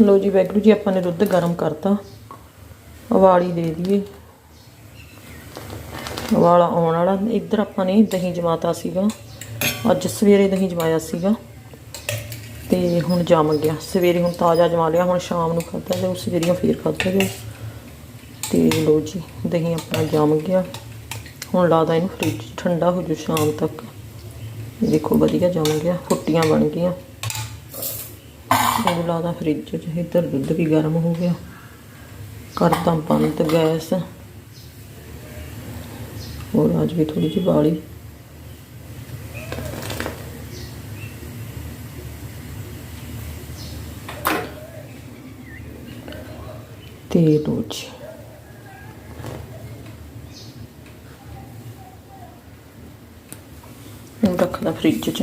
ਲੋ ਜੀ ਵੈਗਰੂ ਜੀ, ਆਪਾਂ ਨੇ ਦੁੱਧ ਗਰਮ ਕਰਤਾ। ਉਬਾਲੀ ਦੇ ਦਈਏ। ਵਾਲਾ ਆਉਣ ਵਾਲਾ। ਇੱਧਰ ਆਪਾਂ ਨੇ ਦਹੀਂ ਜਮਾਤਾ ਸੀਗਾ। ਅੱਜ ਸਵੇਰੇ ਦਹੀਂ ਜਮਾਇਆ ਸੀਗਾ। ਤੇ ਹੁਣ ਜੰਮ ਗਿਆ। ਸਵੇਰੇ ਹੁਣ ਤਾਜ਼ਾ ਜਮਾ ਲਿਆ। ਹੁਣ ਸ਼ਾਮ ਨੂੰ ਖਾਧਾ ਜਾਊ ਸਵੇਰੀਆਂ ਫੇਰ ਖਾਧਾ ਜਾਊ ਤੇ ਲੋ ਜੀ, ਦਹੀਂ ਆਪਣਾ ਜੰਮ ਗਿਆ। ਹੁਣ ਲਾਦਾ ਇਹਨੂੰ ਫ੍ਰਿਜ ਠੰਡਾ ਹੋ ਜੂ ਸ਼ਾਮ ਤੱਕ। ਦੇਖੋ, ਵਧੀਆ ਜੰਮ ਗਿਆ। ਫੁੱਟੀਆਂ ਬਣ ਗਈਆਂ। ਇਹ ਲਾਦਾ ਫ੍ਰਿਜ 'ਚ ਇੱਧਰ ਦੁੱਧ ਵੀ ਗਰਮ ਹੋ ਗਿਆ। ਕਰਤਾ ਬੰਦ, ਗੈਸ। ਹੋਰ ਅੱਜ ਵੀ ਥੋੜੀ ਜਿਹੀ ਬਾਲੀ। ਤੇ ਲੋ ਰੱਖਦਾ ਫ੍ਰਿਜ 'ਚ।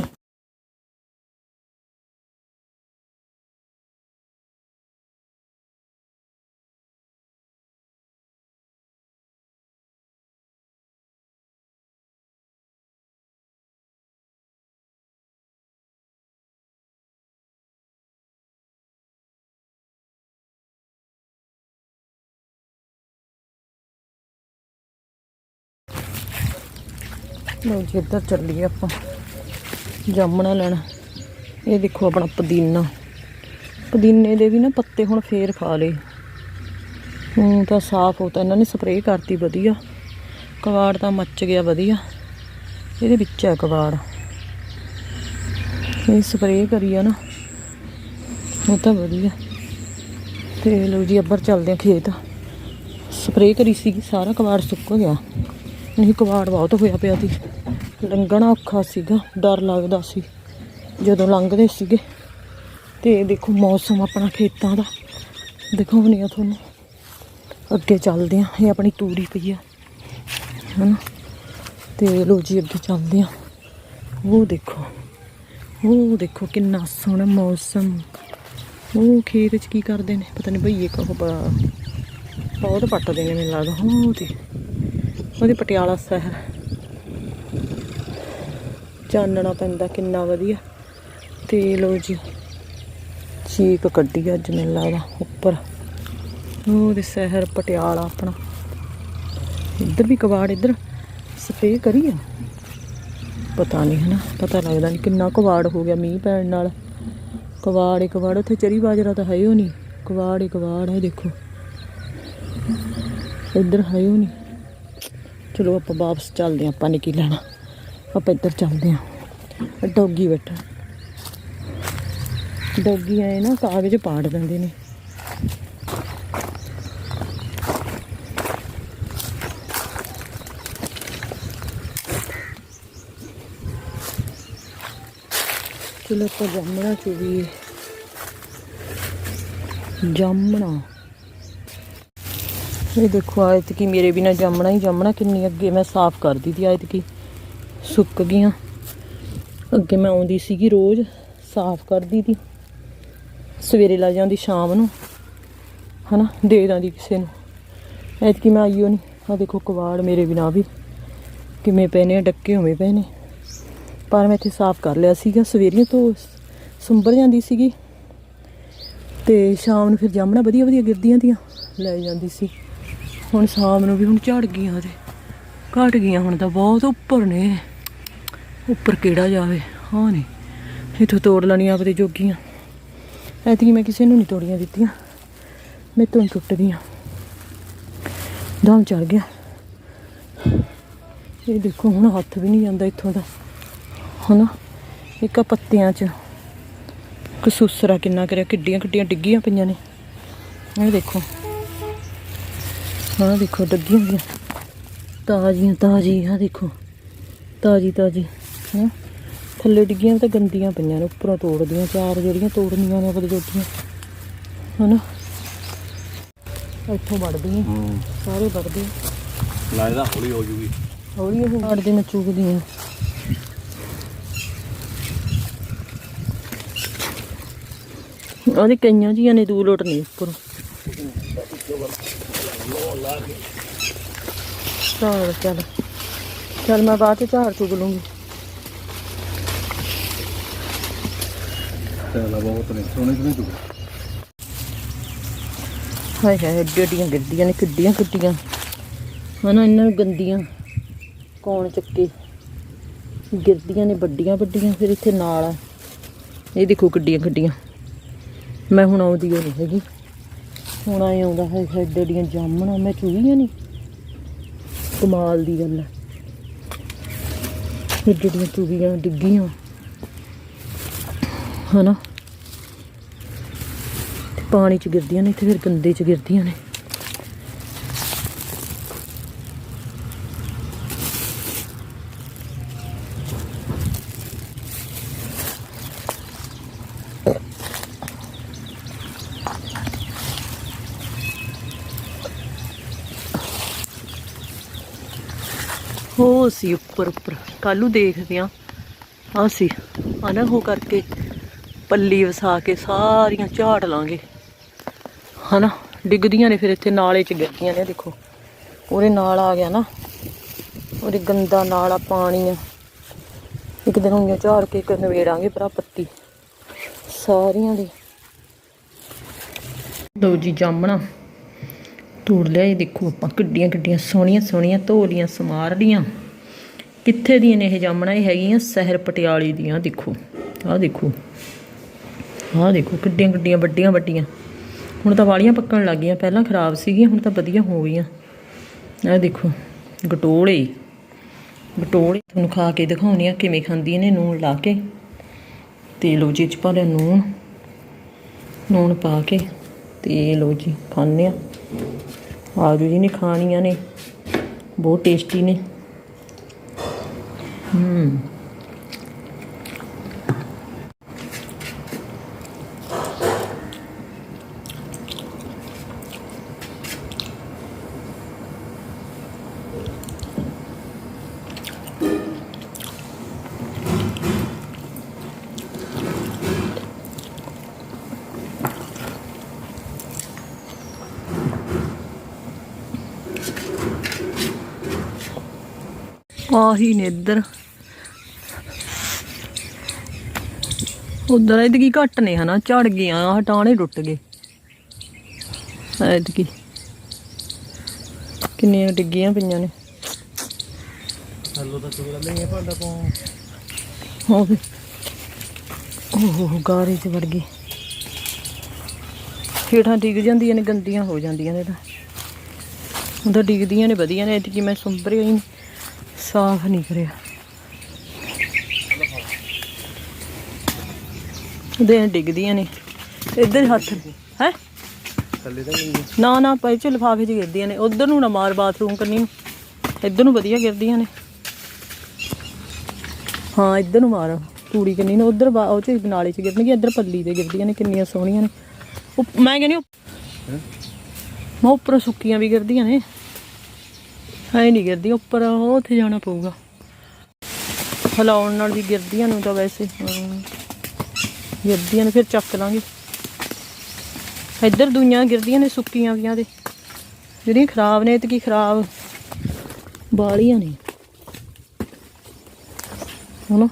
ਲਓ ਜੀ, ਇੱਧਰ ਚੱਲੀਏ ਆਪਾਂ। ਜਾਮਣਾ ਲੈਣਾ। ਇਹ ਦੇਖੋ ਆਪਣਾ ਪੁਦੀਨਾ। ਪੁਦੀਨੇ ਦੇ ਵੀ ਨਾ ਪੱਤੇ ਹੁਣ ਫੇਰ ਖਾ ਲਏ। ਹੁਣ ਤਾਂ ਸਾਫ਼ ਹੋ ਤਾਂ ਇਹਨਾਂ ਨੇ ਸਪਰੇਅ ਕਰਤੀ ਵਧੀਆ। ਕਵਾੜ ਤਾਂ ਮੱਚ ਗਿਆ ਵਧੀਆ। ਇਹਦੇ ਵਿੱਚ ਹੈ ਕਵਾੜ ਇਹ ਸਪਰੇਅ ਕਰੀ ਆ ਨਾ। ਉਹ ਤਾਂ ਵਧੀਆ। ਤੇ ਲਓ ਜੀ ਅੱਬਰ ਚੱਲਦੇ ਆ ਖੇਤ। ਸਪਰੇਅ ਕਰੀ ਸੀ ਸਾਰਾ ਕਵਾੜ ਸੁੱਕ ਗਿਆ। ਨਹੀਂ ਕਵਾੜ ਬਹੁਤ ਹੋਇਆ ਪਿਆ ਸੀ। ਲੰਘਣਾ ਔਖਾ ਸੀਗਾ, ਡਰ ਲੱਗਦਾ ਸੀ। ਜਦੋਂ ਲੰਘਦੇ ਸੀਗੇ, ਤੇ ਦੇਖੋ ਮੌਸਮ ਆਪਣਾ ਖੇਤਾਂ ਦਾ। ਦਿਖਾਉਣੀ ਆ ਤੁਹਾਨੂੰ। ਅੱਗੇ ਚੱਲਦੇ ਆ ਇਹ ਆਪਣੀ ਤੂਰੀ ਪਈ ਆ। ਹਨਾ? ਤੇ ਲੋ ਜੀ, ਅੱਗੇ ਚੱਲਦੇ ਆ ਉਹ ਦੇਖੋ ਉਹ ਦੇਖੋ ਕਿੰਨਾ ਸੋਹਣਾ ਮੌਸਮ। ਉਹ ਖੇਤ 'ਚ ਕੀ ਕਰਦੇ ਨੇ? ਪਤਾ ਨਹੀਂ ਭਈਏ ਕਹੋ ਬਹੁਤ ਪੱਟਦੇ ਨੇ ਮੈਨੂੰ ਲੱਗਦਾ। ਉਹ ਤੇ, ਉਹਦੇ ਪਟਿਆਲਾ ਸ਼ਹਿਰ। ਚਾਨਣਾ ਪੈਂਦਾ ਕਿੰਨਾ ਵਧੀਆ। ਤੇ ਲੋ ਜੀ, ਚੀਕ ਕੱਢੀ ਅੱਜ ਮੈਨੂੰ ਲੱਗਦਾ ਉੱਪਰ। ਉਹਦੇ ਸ਼ਹਿਰ ਪਟਿਆਲਾ ਆਪਣਾ। ਇੱਧਰ ਵੀ ਕਬਾੜ ਇੱਧਰ ਸਪਰੇਅ ਕਰੀ ਆ। ਪਤਾ ਨਹੀਂ ਹਨਾ, ਪਤਾ ਲੱਗਦਾ ਨਹੀਂ ਕਿੰਨਾ ਕਵਾੜ ਹੋ ਗਿਆ ਮੀਂਹ ਪੈਣ ਨਾਲ। ਕਬਾੜ ਹੀ ਕਬਾੜ, ਉੱਥੇ ਚਰੀ ਬਾਜਰਾ ਤਾਂ ਹੈ ਹੀ ਨਹੀਂ। ਕਬਾੜ ਹੀ ਕਬਾੜ ਹੈ ਦੇਖੋ। ਇੱਧਰ ਹੈ ਹੀ ਨਹੀਂ। ਚਲੋ ਆਪਾਂ ਵਾਪਸ ਚੱਲਦੇ ਹਾਂ ਆਪਾਂ ਨੇ ਕੀ ਲੈਣਾ। ਆਪਾਂ ਇੱਧਰ ਚੱਲਦੇ ਹਾਂ। ਡੌਗੀ ਬੈਠਾ। ਡੌਗੀ ਆਏ ਨਾ ਕਾਗਜ਼ ਪਾੜ ਦਿੰਦੇ ਨੇ। ਚਲੋ ਆਪਾਂ ਜਾਮਣਾ ਚੁਗੀ ਜਾਮਣਾ। ਇਹ ਦੇਖੋ ਆਇਤ ਕੀ ਮੇਰੇ ਬਿਨਾ ਜਾਮਣਾ ਹੀ ਜਾਮਣਾ ਕਿੰਨੀ ਅੱਗੇ ਮੈਂ ਸਾਫ਼ ਕਰ ਦਿੱਤੀ ਆਇਤ ਕੀ ਸੁੱਕ ਗਈਆਂ। ਅੱਗੇ ਮੈਂ ਆਉਂਦੀ ਸੀਗੀ ਰੋਜ਼, ਸਾਫ਼ ਕਰਦੀ ਤੀ। ਸਵੇਰੇ ਲਾ ਜਾਂਦੀ ਸ਼ਾਮ ਨੂੰ, ਹਨਾ, ਦੇ ਦਾਂਦੀ ਕਿਸੇ ਨੂੰ। ਐਤਕੀ ਮੈਂ ਆਈਓ ਨਹੀਂ ਆ ਦੇਖੋ ਕਵਾੜ ਮੇਰੇ ਬਿਨਾ ਵੀ, ਕਿਵੇਂ ਪਏ ਨੇ, ਡੱਕੇ ਹੋਵੇਂ ਪਏ ਨੇ। ਪਰ ਮੈਂ ਇੱਥੇ ਸਾਫ਼ ਕਰ ਲਿਆ ਸੀਗਾ। ਸਵੇਰੀਆਂ ਤੋਂ ਸੁੰਬਰ ਜਾਂਦੀ ਸੀਗੀ। ਤੇ ਸ਼ਾਮ ਨੂੰ ਫਿਰ ਜਾਮਣਾ ਵਧੀਆ ਵਧੀਆ ਗਿਰਦੀਆਂ ਤੀਆਂ, ਲੈ ਜਾਂਦੀ ਸੀ। ਹੁਣ ਸ਼ਾਮ ਨੂੰ ਵੀ ਹੁਣ ਝੜ ਗਈਆਂ ਤੇ। ਘਟ ਗਈਆਂ ਹੁਣ ਤਾਂ ਬਹੁਤ ਉੱਪਰ ਨੇ। ਉੱਪਰ ਕਿਹੜਾ ਜਾਵੇ? ਹਾਂ ਨਹੀਂ ਇਥੋਂ ਤੋੜ ਲੈਣੀਆਂ ਆਪਦੇ ਜੋਗੀਆਂ। ਐਤਕੀ ਮੈਂ ਕਿਸੇ ਨੂੰ ਨਹੀਂ ਤੋੜੀਆਂ ਦਿੱਤੀਆਂ। ਮੇਰੇ ਤੋਂ ਹੀ ਟੁੱਟਦੀਆਂ। ਦਮ ਚੜ ਗਿਆ। ਇਹ ਦੇਖੋ, ਹੁਣ ਹੱਥ ਵੀ ਨਹੀਂ ਜਾਂਦਾ ਇੱਥੋਂ ਦਾ। ਹਨਾ? ਇੱਕ ਆ ਪੱਤਿਆਂ 'ਚ। ਕਸੂਸਰਾ ਕਿੰਨਾ ਕਰਿਆ। ਕਿੱਡੀਆਂ ਕਿੱਡੀਆਂ ਡਿੱਗੀਆਂ ਪਈਆਂ ਨੇ। ਇਹ ਦੇਖੋ। ਹਾਂ ਦੇਖੋ, ਡੱਗੀਆਂ ਹੋਈਆਂ ਤਾਜ਼ੀਆਂ, ਤਾਜ਼ੀ। ਆ ਦੇਖੋ। ਤਾਜ਼ੀ ਤਾਜ਼ੀ। ਹੈ ਥੱਲੇ ਡਿੱਗੀਆਂ ਤਾਂ ਗੰਦੀਆਂ ਪਈਆਂ ਨੇ ਉੱਪਰੋਂ ਤੋੜਦੀਆਂ ਚਾਰ ਜਿਹੜੀਆਂ ਤੋੜਨੀਆਂ ਨੇ ਆਪਦੇ ਜੋਗੀਆਂ। ਹਨਾ? ਇੱਥੋਂ ਵੜਦੀਆਂ ਹੂੰ। ਸਾਰੇ ਵੜਦੇ ਲੱਗਦਾ ਹੌਲੀ ਹੋ ਜੂਗੀ। ਹੌਲੀ ਉਹ ਵੜਦੇ ਮੈਂ ਚੁਗਦੀਆਂ। ਉਹਦੇ ਕਈਆਂ ਜੀਆਂ ਨੇ ਦੂਰ ਲੋਟ ਨਹੀਂ ਉੱਪਰ। ਚੱਲ ਚੱਲ। ਚੱਲ ਮੈਂ ਬਾਅਦ ਚ ਝਾੜ ਚੁਗ ਲੂੰਗੀ। ਚੱਲ ਬਹੁਤ ਨੇ ਸੋਹਣੇ ਸੋਹਣੇ ਜੂਗੇ ਹਾਏ ਹਾਏ ਏਡੀ ਏਡੀਆਂ ਗਿਰਦੀਆਂ ਨੇ, ਕਿੱਡੀਆਂ ਕਿੱਡੀਆਂ। ਹਨਾ, ਇਹਨਾਂ ਨੂੰ ਗੰਦੀਆਂ ਕੌਣ ਚੱਕੇ। ਗਿਰਦੀਆਂ ਨੇ ਵੱਡੀਆਂ ਵੱਡੀਆਂ, ਫਿਰ ਇੱਥੇ ਨਾਲ ਆ। ਇਹ ਦੇਖੋ ਕਿੱਡੀਆਂ ਕਿੱਡੀਆਂ। ਮੈਂ ਹੁਣ ਆਉਂਦੀ ਓ ਨਹੀਂ ਹੈਗੀ। ਹੁਣ ਆਏ ਆਉਂਦਾ ਹੈ ਏਡੀ ਏਡੀਆਂ ਜਾਮਣਾ, ਮੈਂ ਚੂਹੀਆਂ ਨਹੀਂ ਕਮਾਲ ਦੀ ਗੱਲ ਹੈ ਏਡੀ ਏਡੀਆਂ ਚੂਹੀਆਂ ਡਿੱਗੀਆਂ। ਹਨਾ? ਪਾਣੀ ਚ ਗਿਰਦੀਆਂ ਨੇ ਤੇ ਫਿਰ ਗੰਦੇ ਚ ਗਿਰਦੀਆਂ ਨੇ। ਹੋ ਸੀ ਉੱਪਰ ਉੱਪਰ ਕੱਲੂ ਦੇਖਦੇ ਆ ਆ ਸੀ ਆ ਨਾ ਹੋ ਕਰਕੇ ਪੱਲੀ ਵਸਾ ਕੇ ਸਾਰੀਆਂ ਝਾੜ ਲਾਂਗੇ। ਹਨਾ? ਡਿੱਗਦੀਆਂ ਨੇ ਫਿਰ ਇੱਥੇ, ਨਾਲੇ ਚ ਗਿਰਦੀਆਂ ਨੇ, ਦੇਖੋ। ਉਹਦੇ ਨਾਲ ਆ ਗਿਆ ਨਾ। ਉਹਦੇ ਗੰਦਾ ਨਾਲਾ ਪਾਣੀ ਆ। ਇੱਕ ਦਿਨ ਉਹਨੂੰ ਝਾੜ ਕੇ ਇੱਕ ਭਰਾ ਪੱਤੀ। ਸਾਰੀਆਂ ਦੀ। ਦੋ ਜੀ, ਜਾਮਣਾ। ਤੋੜ ਲਿਆ ਇਹ ਦੇਖੋ ਆਪਾਂ ਕਿੱਡੀਆਂ ਕਿੱਡੀਆਂ ਸੋਹਣੀਆਂ ਸੋਹਣੀਆਂ ਧੋਲੀਆਂ ਸਮਾਰ ਲੀਆਂ ਕਿੱਥੇ ਦੀਆਂ ਨੇ ਇਹ ਜਾਮਣਾ? ਇਹ ਹੈਗੀਆਂ ਸ਼ਹਿਰ ਪਟਿਆਲੇ ਦੀਆਂ, ਦੇਖੋ। ਆਹ ਦੇਖੋ। ਆਹ ਦੇਖੋ ਕਿੱਡੀਆਂ ਕਿੱਡੀਆਂ ਵੱਡੀਆਂ ਵੱਡੀਆਂ। ਹੁਣ ਤਾਂ ਵਾਲੀਆਂ ਪੱਕਣ ਲੱਗ ਗਈਆਂ, ਪਹਿਲਾਂ ਖਰਾਬ ਸੀਗੀਆਂ, ਹੁਣ ਤਾਂ ਵਧੀਆ ਹੋ ਗਈਆਂ। ਆਹ ਦੇਖੋ, ਗਟੋਲੇ। ਗਟੋਲੇ ਤੁਹਾਨੂੰ ਖਾ ਕੇ ਦਿਖਾਉਣੀ ਆ ਕਿਵੇਂ ਖਾਂਦੀਆਂ ਨੇ ਨੂਣ ਲਾ ਕੇ। ਤੇ ਲਓ ਜੀ, 'ਚ ਪਾ ਲਿਆ ਨੂਣ। ਨੂਣ ਪਾ ਕੇ ਤੇ ਲਓ ਜੀ, ਖਾਂਦੇ ਆ। ਆਜੋ ਜੀ ਨੇ ਖਾਣੀਆਂ ਨੇ, ਬਹੁਤ ਟੇਸਟੀ ਨੇ। ਹੂੰ। ਆਹੀ ਨੇ ਇੱਧਰ। ਉਧਰ ਇਹਦੇ ਘੱਟ ਨੇ ਹਨਾ ਝੜ ਗਈਆਂ ਆਹ ਟਾਣੇ ਟੁੱਟ ਗਏ। ਐਤਕੀ ਕਿੰਨੀਆਂ ਡਿੱਗੀਆਂ ਪਈਆਂ ਨੇ। ਹਲੋ ਤਾਂ ਚੁਗਲਾ ਨਹੀਂ ਭਾਂਡਾ ਪਾਉ ਹੋ ਵੀ ਓਹ ਗਾਰੇ ਚ ਵੜ ਗਈ ਹੇਠਾਂ ਡਿੱਗ ਜਾਂਦੀਆਂ ਨੇ ਗੰਦੀਆਂ ਹੋ ਜਾਂਦੀਆਂ ਨੇ ਤਾਂ। ਤਾਂ ਡਿੱਗਦੀਆਂ ਨੇ ਵਧੀਆ ਨੇ ਐਤਕੀ ਮੈਂ ਸੁੰਬਰਿਆ ਹੀ ਨਹੀਂ ਸਾਫ਼ ਨਹੀਂ ਕਰਿਆ। ਉਹਦੇ ਡਿੱਗਦੀਆਂ ਨੇ। ਇੱਧਰ ਹੱਥ ਹੈ? ਥੱਲੇ ਤਾਂ ਨਹੀਂ ਨਾ ਨਾ ਪਈ ਚ ਲਿਫਾਫੇ 'ਚ ਗਿਰਦੀਆਂ ਨੇ। ਉਧਰ ਨੂੰ ਨਾ ਮਾਰ ਬਾਥਰੂਮ ਕਰਨੀ ਨੂੰ। ਇੱਧਰ ਨੂੰ ਵਧੀਆ ਗਿਰਦੀਆਂ ਨੇ। ਹਾਂ ਇੱਧਰ ਨੂੰ ਮਾਰ ਤੂੜੀ ਕੰਨੀ ਨੂੰ। ਉਧਰ ਉਹ ਚ ਨਾਲੇ ਚ ਗਿਰਨਗੀਆਂ ਇੱਧਰ ਪੱਲੀ ਤੇ ਗਿਰਦੀਆਂ ਨੇ ਕਿੰਨੀਆਂ ਸੋਹਣੀਆਂ ਨੇ। ਮੈਂ ਕਹਿੰਦੀ ਉਹ- ਮੈਂ ਉੱਪਰ ਸੁੱਕੀਆਂ ਵੀ ਗਿਰਦੀਆਂ ਨੇ। ਐ ਨਹੀਂ ਗਿਰਦੀਆਂ ਉੱਪਰ ਉਹ ਉੱਥੇ ਜਾਣਾ ਪਊਗਾ। ਹਿਲਾਉਣ ਨਾਲ ਵੀ ਗਿਰਦੀਆਂ ਨੂੰ ਤਾਂ ਵੈਸੇ ਗਿਰਦੀਆਂ ਨੇ ਫਿਰ ਚੱਕ ਲਾਂਗੇ। ਇੱਧਰ ਦੂਈਆਂ ਗਿਰਦੀਆਂ ਨੇ ਸੁੱਕੀਆਂ ਵੀਆਂ ਦੇ। ਜਿਹੜੀਆਂ ਖਰਾਬ ਨੇ, ਤੇ ਕੀ ਖਰਾਬ? ਬਾਲੀਆਂ ਨੇ। ਹਨਾ?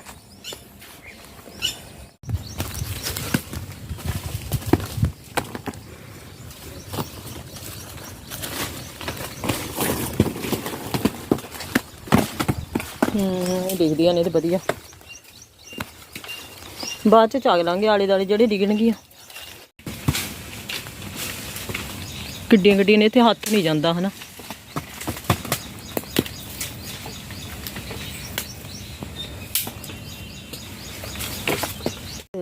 ਹੂੰ, ਦੇਖਦੀਆਂ ਨੇ ਤੇ ਵਧੀਆ। ਬਾਅਦ ਚ ਚੱਕ ਲਾਂਗੇ ਆਲੇ ਦਾਲੇ ਜਿਹੜੇ ਡਿੱਗਣਗੀਆਂ ਕਿੱਡੀਆਂ ਕਿੱਡੀਆਂ ਨੇ, ਇੱਥੇ ਹੱਥ ਨਹੀਂ ਜਾਂਦਾ, ਹਨਾ।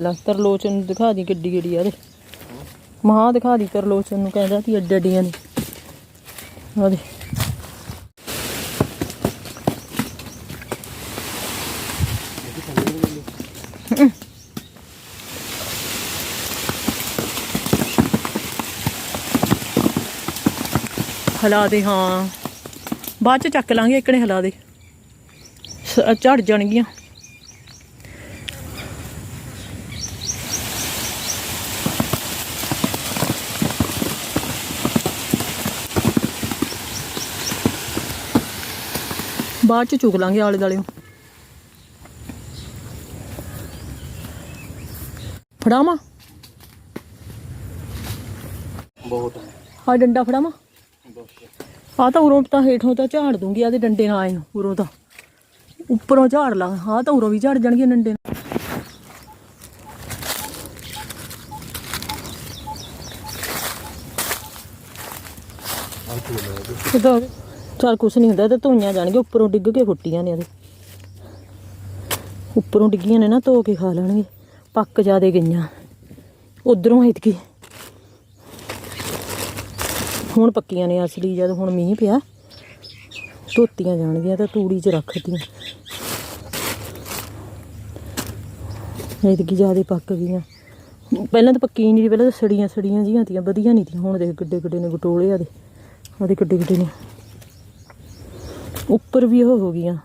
ਲੈ, ਤਰਲੋਚਨ ਨੂੰ ਦਿਖਾ ਦੀ ਕਿੱਡੀ ਕਿੱਡੀ ਆ ਦੇ ਮਹਾ ਦਿਖਾ ਦੀ ਤਰਲੋਚਨ ਨੂੰ, ਕਹਿੰਦਾ ਤੀ ਅੱਡ ਅੱਡੀਆਂ ਨੇ। ਆ ਦੇ ਹਿਲਾ ਦੇ ਹਾਂ। ਬਾਅਦ ਚ ਚੱਕ ਲਾਂਗੇ ਇਕੜੇ ਹਿਲਾ ਦੇ। ਝੜ ਜਾਣਗੀਆਂ। ਬਾਅਦ ਚ ਚੁਗ ਲਾਂਗੇ ਆਲੇ ਦਾਲੇ ਫੜਾਵਾਂ? ਬਹੁਤ ਹਾਂ। ਡੰਡਾ ਫੜਾਵਾਂ? ਆ ਤਾਂ ਉਰੋਂ ਤਾਂ ਹੇਠੋਂ ਤਾਂ ਝਾੜ ਦੂੰਗੀ ਆਦੇ ਡੰਡੇ ਨਾਲ ਆਏ ਉਰੋਂ ਤਾਂ। ਉੱਪਰੋਂ ਝਾੜ ਲਾ ਹਾਂ ਤਾਂ ਉਰੋਂ ਵੀ ਝਾੜ ਜਾਣਗੇ ਡੰਡੇ ਨਾਲ। ਇਹ ਤਾਂ ਚੱਲ ਕੁਛ ਨਹੀਂ ਹੁੰਦਾ, ਇਹ ਤਾਂ ਧੋਈਆਂ ਜਾਣਗੇ ਉੱਪਰੋਂ ਡਿੱਗ ਕੇ ਫੁੱਟੀਆਂ ਨੇ ਇਹਦੇ। ਉੱਪਰੋਂ ਡਿੱਗੀਆਂ ਨੇ ਨਾ, ਧੋ ਕੇ ਖਾ ਲੈਣਗੇ ਪੱਕ ਜਾਦੇ ਗਈਆਂ। ਉਧਰੋਂ ਇਤਕੀ ਹੁਣ ਪੱਕੀਆਂ ਨੇ ਅਸਲੀ, ਜਦ ਹੁਣ ਮੀਂਹ ਪਿਆ, ਧੋਤੀਆਂ ਜਾਣਗੀਆਂ ਤਾਂ ਤੂੜੀ 'ਚ ਰੱਖਤੀਆਂ ਇਤਕੀ ਜ਼ਿਆਦਾ ਪੱਕ ਗਈਆਂ। ਪਹਿਲਾਂ ਤਾਂ ਪੱਕੀ ਨਹੀਂ ਪਹਿਲਾਂ ਤਾਂ ਸੜੀਆਂ ਸੜੀਆਂ ਜੀਆਂ ਤੀਆਂ, ਵਧੀਆ ਨਹੀਂ ਤੀਆਂ। ਹੁਣ ਦੇਖ ਗੱਡੇ ਗੱਡੇ ਨੇ ਗਟੋਲੇ ਆ ਦੇ। ਉਹਦੇ ਗੱਡੇ ਗੱਡੇ ਨੇ। ਉੱਪਰ ਵੀ ਉਹ ਹੋ ਗਈਆਂ।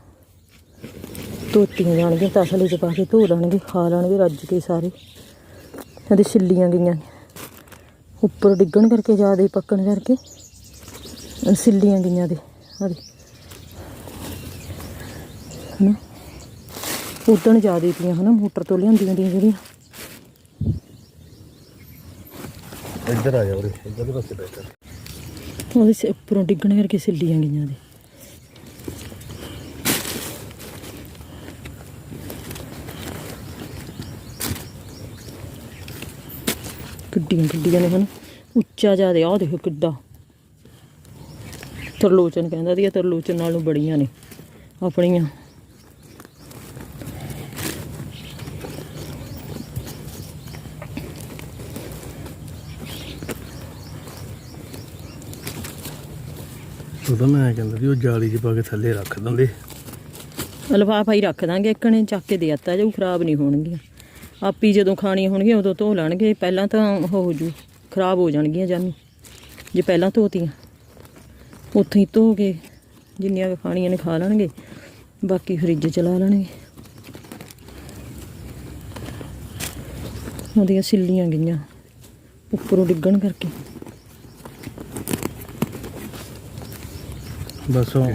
ਧੋਤੀਆਂ ਜਾਣਗੀਆਂ, ਤਸਲੇ 'ਚ ਪਾ ਕੇ ਧੋ ਲੈਣਗੇ, ਖਾ ਲੈਣਗੇ, ਰੱਜ ਕੇ ਸਾਰੇ। ਇਹਦੇ ਛਿੱਲੀਆਂ ਗਈਆਂ ਉੱਪਰ ਡਿੱਗਣ ਕਰਕੇ ਜ਼ਿਆਦਾ ਪੱਕਣ ਕਰਕੇ ਸਿੱਲੀਆਂ ਗਈਆਂ ਦੇ ਆਦੇ ਹਨਾ? ਉਦਣ ਜ਼ਿਆਦਾ ਪਈਆਂ ਹਨਾ? ਮੋਟਰ ਤੋਂ ਲਿਆਂਦੀਆਂ ਦੀਆਂ ਜਿਹੜੀਆਂ। ਇੱਧਰ ਆ ਜਾ ਉਰੇ ਇੱਧਰ ਦੇ ਪਾਸੇ ਬੈਠ ਉਹਦੇ ਉੱਪਰੋਂ ਡਿੱਗਣ ਕਰਕੇ ਸਿੱਲੀਆਂ ਗਈਆਂ ਦੇ। ਕਿੱਡੀਆਂ ਕਿੱਡੀਆਂ ਨੇ ਹਨ। ਉੱਚਾ ਜ਼ਿਆਦਾ ਆਹ ਦੇਖੋ ਕਿੱਡਾ। ਤਰਲੋਚਨ ਕਹਿੰਦਾ ਦੀ ਤਰਲੋਚਨ ਨਾਲੋਂ ਬੜੀਆਂ ਨੇ ਆਪਣੀਆਂ। ਉਹਦਾ ਮੈਂ ਕਹਿੰਦਾ ਵੀ ਉਹ ਜਾਲੀ 'ਚ ਪਾ ਕੇ ਥੱਲੇ ਰੱਖ ਦਿੰਦੇ। ਲਫਾਫਾ ਹੀ ਰੱਖ ਦਾਂਗੇ ਇੱਕਣੇ ਚੱਕ ਕੇ ਦੇ ਦਿੱਤਾ ਜੋ ਖਰਾਬ ਨਹੀਂ ਹੋਣਗੀਆਂ। ਆਪੀ ਜਦੋਂ ਖਾਣੀਆਂ ਹੋਣਗੀਆਂ ਉਦੋਂ ਧੋ ਲੈਣਗੇ, ਪਹਿਲਾਂ ਤਾਂ ਉਹ ਹੋ ਜੂ, ਖਰਾਬ ਹੋ ਜਾਣਗੀਆਂ ਜਾਨੀ ਜੇ ਪਹਿਲਾਂ ਧੋਤੀਆਂ, ਉੱਥੇ ਹੀ ਧੋ ਕੇ ਜਿੰਨੀਆਂ ਖਾਣੀਆਂ ਨੇ ਖਾ ਲੈਣਗੇ, ਬਾਕੀ ਫਰਿੱਜ ਚਲਾ ਲੈਣਗੇ। ਉਹਦੀਆਂ ਸਿੱਲੀਆਂ ਗਈਆਂ, ਉੱਪਰੋਂ ਡਿੱਗਣ ਕਰਕੇ। ਬਸ ਉਹ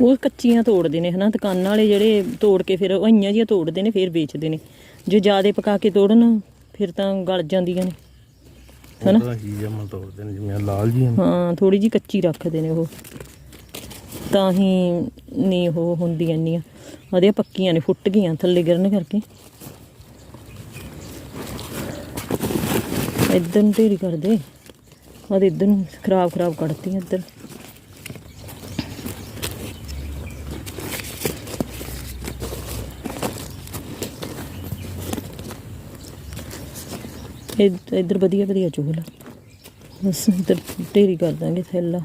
ਉਹ ਕੱਚੀਆਂ ਤੋੜਦੇ ਨੇ ਹਨਾ ਦੁਕਾਨਾਂ ਵਾਲੇ ਜਿਹੜੇ ਤੋੜ ਕੇ ਫਿਰ ਆਈਆਂ ਜੀਆਂ ਤੋੜਦੇ ਨੇ ਫਿਰ ਵੇਚਦੇ ਨੇ। ਜੇ ਜ਼ਿਆਦੇ ਪਕਾ ਕੇ ਤੋੜਨ ਫਿਰ ਤਾਂ ਗਲ ਜਾਂਦੀਆਂ ਨੇ। ਹਨਾ? ਉਹਦਾ ਹੀ ਜਮਾ ਤੋੜਦੇ ਨੇ ਜਿਵੇਂ ਆਹ ਲਾਲ ਜੀ ਹਾਂ ਥੋੜੀ ਜੀ ਕੱਚੀ ਰੱਖਦੇ ਨੇ ਉਹ। ਤਾਂ ਹੀ ਨਹੀਂ ਉਹ ਹੁੰਦੀਆਂ ਇੰਨੀਆਂ। ਉਹਦੀਆਂ ਪੱਕੀਆਂ ਨੇ ਫੁੱਟ ਗਈਆਂ ਥੱਲੇ ਗਿਰਨ ਕਰਕੇ। ਇੱਧਰ ਨੂੰ ਢੇਰੀ ਕਰਦੇ। ਉਹਦੇ ਇੱਧਰ ਨੂੰ ਖਰਾਬ ਖਰਾਬ ਕੱਢਤੀਆਂ ਇੱਧਰ। ਇੱਧਰ ਵਧੀਆ ਵਧੀਆ ਚੁਗਲ ਆ। ਬਸ ਇੱਧਰ ਢੇਰੀ ਕਰ ਦਾਂਗੇ ਥੈਲਾ।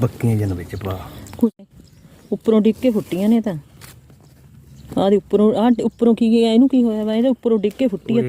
ਬੱਕੀਆਂ ਜਨ ਵਿੱਚ ਪਾ। ਉੱਪਰੋਂ ਡਿੱਗ ਕੇ ਫੁੱਟੀਆਂ ਨੇ ਤਾਂ। ਆਹ ਦੇ ਉੱਪਰੋਂ ਆਹ ਉੱਪਰੋਂ ਕੀ ਗਿਆ? ਇਹਨੂੰ ਕੀ ਹੋਇਆ ਵਾ? ਇਹਦੇ ਉੱਪਰੋਂ ਡਿੱਗ ਕੇ ਫੁੱਟੀ ਆ